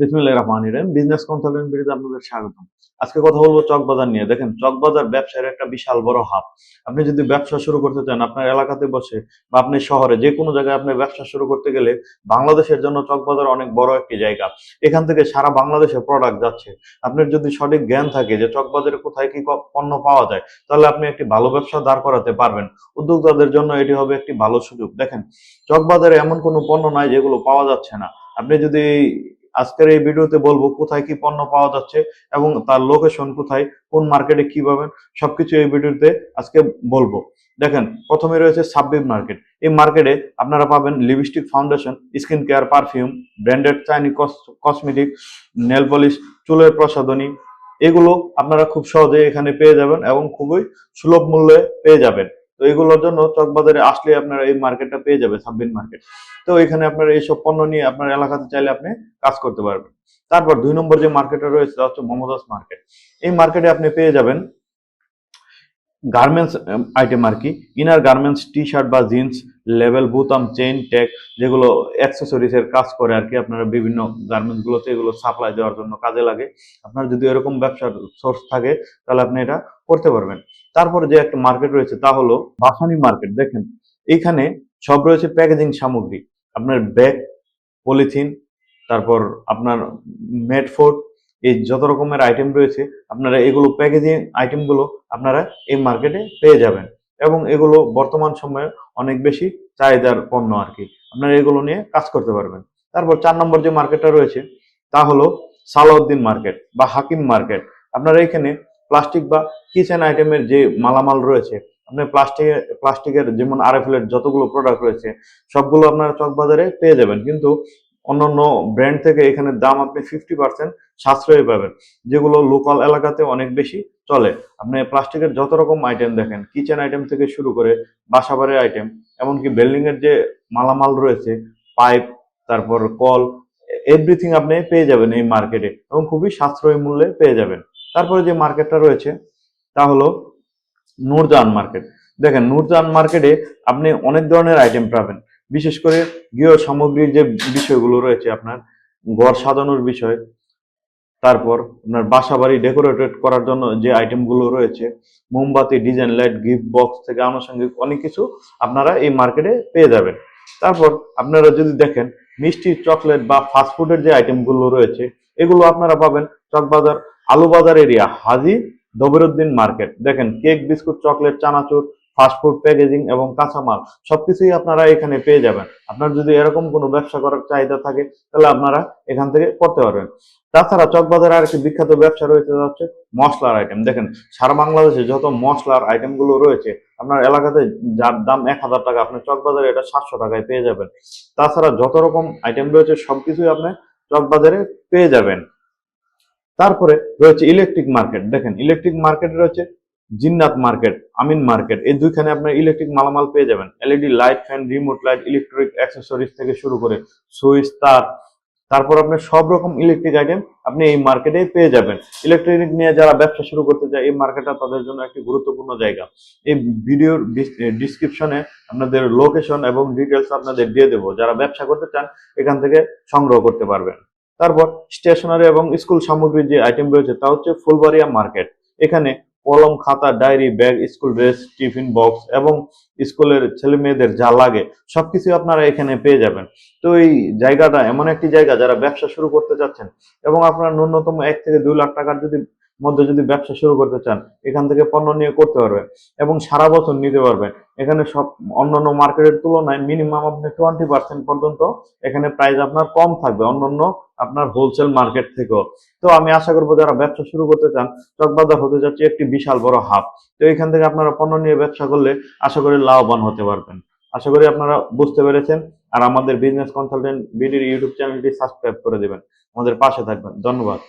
Business consultant আপনাদের স্বাগতম। আজকে কথা বলব চকবাজার নিয়ে। দেখেন, চকবাজার ব্যবসার একটা বিশাল বড় হাব। আপনি যদি ব্যবসা শুরু করতে চান, আপনার এলাকাতে বসে বা আপনি শহরে যে কোনো জায়গায় আপনি ব্যবসা শুরু করতে গেলে বাংলাদেশের জন্য চকবাজার অনেক বড় একটি জায়গা। এখান থেকে সারা বাংলাদেশে প্রোডাক্ট যাচ্ছে। আপনার যদি সঠিক জ্ঞান থাকে যে চকবাজারে কোথায় কি পণ্য পাওয়া যায়, তাহলে আপনি একটি ভালো ব্যবসা দাঁড় করাতে পারবেন। উদ্যোক্তাদের জন্য এটি হবে একটি ভালো সুযোগ। দেখেন, চকবাজারে এমন কোনো পণ্য নাই যেগুলো পাওয়া যাচ্ছে না। আপনি যদি আজকের এই ভিডিওতে বলব কোথায় কি পণ্য পাওয়া যাচ্ছে এবং তার লোকেশন কোথায়, কোন মার্কেটে কি পাবেন, সবকিছু এই ভিডিওতে আজকে বলব। দেখেন, প্রথমে রয়েছে সাববিব মার্কেট এই মার্কেটে আপনারা পাবেন lipstick foundation skin care perfume branded Chinese cosmetic nail polish চুলের প্রসাধনী, এগুলো আপনারা খুব সহজে এখানে পেয়ে যাবেন এবং খুবই সুলভ মূল্যে পেয়ে যাবেন। তো এগুলোর জন্য চকবাজারে আসলে আপনারা এই মার্কেটটা পেয়ে যাবে সাববিন মার্কেট তো এখানে আপনারা এইসব পণ্য নিয়ে আপনার এলাকাতে চাইলে আপনি কাজ করতে পারবেন। তারপর দুই নম্বর যে মার্কেটটা রয়েছে, তা হচ্ছে মমতাজ মার্কেট এই মার্কেটে আপনি পেয়ে যাবেন গার্মেন্টস আইটেম আর কি। ইনার গার্মেন্টস টি শার্ট বা জিন্স লেভেল, বুতাম চেইন ট্যাগ যেগুলো অ্যাক্সেসরিজ এর কাজ করে আর কি, আপনারা বিভিন্ন গার্মেন্টস গুলোতে এগুলো সাপ্লাই দেওয়ার জন্য কাজে লাগে। আপনার যদি এরকম ব্যবসার সোর্স থাকে, তাহলে আপনি এটা করতে পারবেন। তারপরে যে একটা মার্কেট রয়েছে, তা হলো বাসানি মার্কেট দেখেন। এইখানে সব রয়েছে প্যাকেজিং সামগ্রী। আপনার ব্যাগ পলিথিন তারপর আপনার মেডফোর্ড এই যত রকমের আইটেম রয়েছে, আপনারা এগুলো প্যাকেজিং আইটেমগুলো আপনারা এই মার্কেটে পেয়ে যাবেন। এবং এগুলো বর্তমান সময়ে অনেক বেশি চাহিদার পণ্য আর কি। আপনারা এগুলো নিয়ে কাজ করতে পারবেন। তারপর চার নম্বর যে মার্কেটটা রয়েছে, তা হলো সালাউদ্দিন মার্কেট বা হাকিম মার্কেট আপনারা এখানে প্লাস্টিক বা কিচেন আইটেমের যে মালামাল রয়েছে, আপনার প্লাস্টিক প্লাস্টিকের যেমন আরএফএল এর যতগুলো প্রোডাক্ট রয়েছে, সবগুলো আপনারা চকবাজারে পেয়ে যাবেন। কিন্তু অন্যান্য ব্র্যান্ড থেকে এখানে দাম আপনি ফিফটি পার্সেন্ট সাশ্রয়ী পাবেন, যেগুলো লোকাল এলাকাতে অনেক বেশি চলে। আপনি প্লাস্টিকের যত রকম আইটেম দেখেন কিচেন আইটেম থেকে শুরু করে বাসাবাড়ির আইটেম এমনকি বিল্ডিং এর যে মালামাল রয়েছে পাইপ তারপর কল এভরিথিং আপনি পেয়ে যাবেন এই মার্কেটে এবং খুবই সাশ্রয়ী মূল্যে পেয়ে যাবেন। তারপরে যে মার্কেটটা রয়েছে, তা হলো নূরজাহান মার্কেট দেখেন, নূরজাহান মার্কেটে আপনি অনেক ধরনের আইটেম পাবেন। বিশেষ করে গৃহ সামগ্রীর যে বিষয়গুলো রয়েছে আপনার, ঘর সাজানোর বিষয়, তারপর আপনার বাসা বাড়ি ডেকোরেটেড করার জন্য যে আইটেমগুলো রয়েছে, মোমবাতি, ডিজাইন লাইট, গিফট বক্স থেকে আনুষঙ্গিক অনেক কিছু আপনারা এই মার্কেটে পেয়ে যাবেন। তারপর আপনারা যদি দেখেন, মিষ্টি, চকলেট বা ফাস্টফুডের যে আইটেমগুলো রয়েছে, এগুলো আপনারা পাবেন চকবাজার, আলুবাজার এরিয়া, হাজি দবিরুদ্দিন মার্কেট। দেখেন, cake, biscuit, chocolate, chanachur fast food packaging এবং কাঁচামাল সবকিছুই আপনারা এখানে পেয়ে যাবেন। আপনার যদি এরকম কোনো ব্যবসা করার চাহিদা থাকে, তাহলে আপনারা এখান থেকে করতে পারবেন। তাছাড়া চকবাজারে আরেকটি বিখ্যাত ব্যবসা রয়েছে হচ্ছে মশলার আইটেম দেখেন, সারা বাংলাদেশে যত মশলার আইটেমগুলো রয়েছে, আপনার এলাকাতে যার দাম এক হাজার টাকা, আপনি চকবাজারে এটা সাতশো টাকায় পেয়ে যাবেন। তাছাড়া যত রকম আইটেম রয়েছে, সবকিছুই আপনি চকবাজারে পেয়ে যাবেন। তারপরে রয়েছে ইলেকট্রিক মার্কেট দেখেন ইলেকট্রিক মার্কেট রয়েছে জিন্নাত মার্কেট, আমিন মার্কেট, এই দুইখানে আপনার ইলেকট্রিক মালামাল পেয়ে যাবেন। LED light fan remote light electric accessories থেকে শুরু করে সুইচ তার, তারপর আপনার সব রকম ইলেকট্রিক আইটেম আপনি এই মার্কেটে পেয়ে যাবেন। ইলেকট্রনিক নিয়ে যারা ব্যবসা শুরু করতে চায়, এই মার্কেটটা তাদের জন্য একটি গুরুত্বপূর্ণ জায়গা। এই ভিডিওর ডিসক্রিপশনে আপনাদের লোকেশন এবং ডিটেলস আপনাদের দিয়ে দেবো। যারা ব্যবসা করতে চান, এখান থেকে সংগ্রহ করতে পারবেন। তারপর স্টেশনারি এবং স্কুল সামগ্রীর যে আইটেম রয়েছে, তা হচ্ছে ফুলবাড়িয়া মার্কেট এখানে কলম, খাতা, diary, bag, school dress, tiffin box এবং স্কুলের ছেলে মেয়েদের যা লাগে সবকিছু আপনারা এখানে পেয়ে যাবেন। তো এই জায়গাটা এমন একটি জায়গা যারা ব্যবসা শুরু করতে চাচ্ছেন এবং আপনারা ন্যূনতম এক থেকে দুই লাখ টাকার যদি মধ্যে যদি ব্যবসা শুরু করতে চান, এখান থেকে পণ্য নিয়ে করতে পারবেন এবং সারা বছর নিতে পারবেন। এখানে সব অন্যান্য মার্কেটের তুলনায় মিনিমাম আপনি টোয়েন্টি পার্সেন্ট পর্যন্ত এখানে প্রাইস আপনার কম থাকবে, অন্যান্য আপনার হোলসেল মার্কেট থেকেও। তো আমি আশা করব যারা ব্যবসা শুরু করতে চান, চকবাজার হতে যাচ্ছে একটি বিশাল বড় হাব তো এখান থেকে আপনারা পণ্য নিয়ে ব্যবসা করলে আশা করি লাভবান হতে পারবেন। আশা করি আপনারা বুঝতে পেরেছেন। আর আমাদের বিজনেস কনসালটেন্ট বিডির ইউটিউব চ্যানেলটি সাবস্ক্রাইব করে দেবেন। আমাদের পাশে থাকবেন। ধন্যবাদ।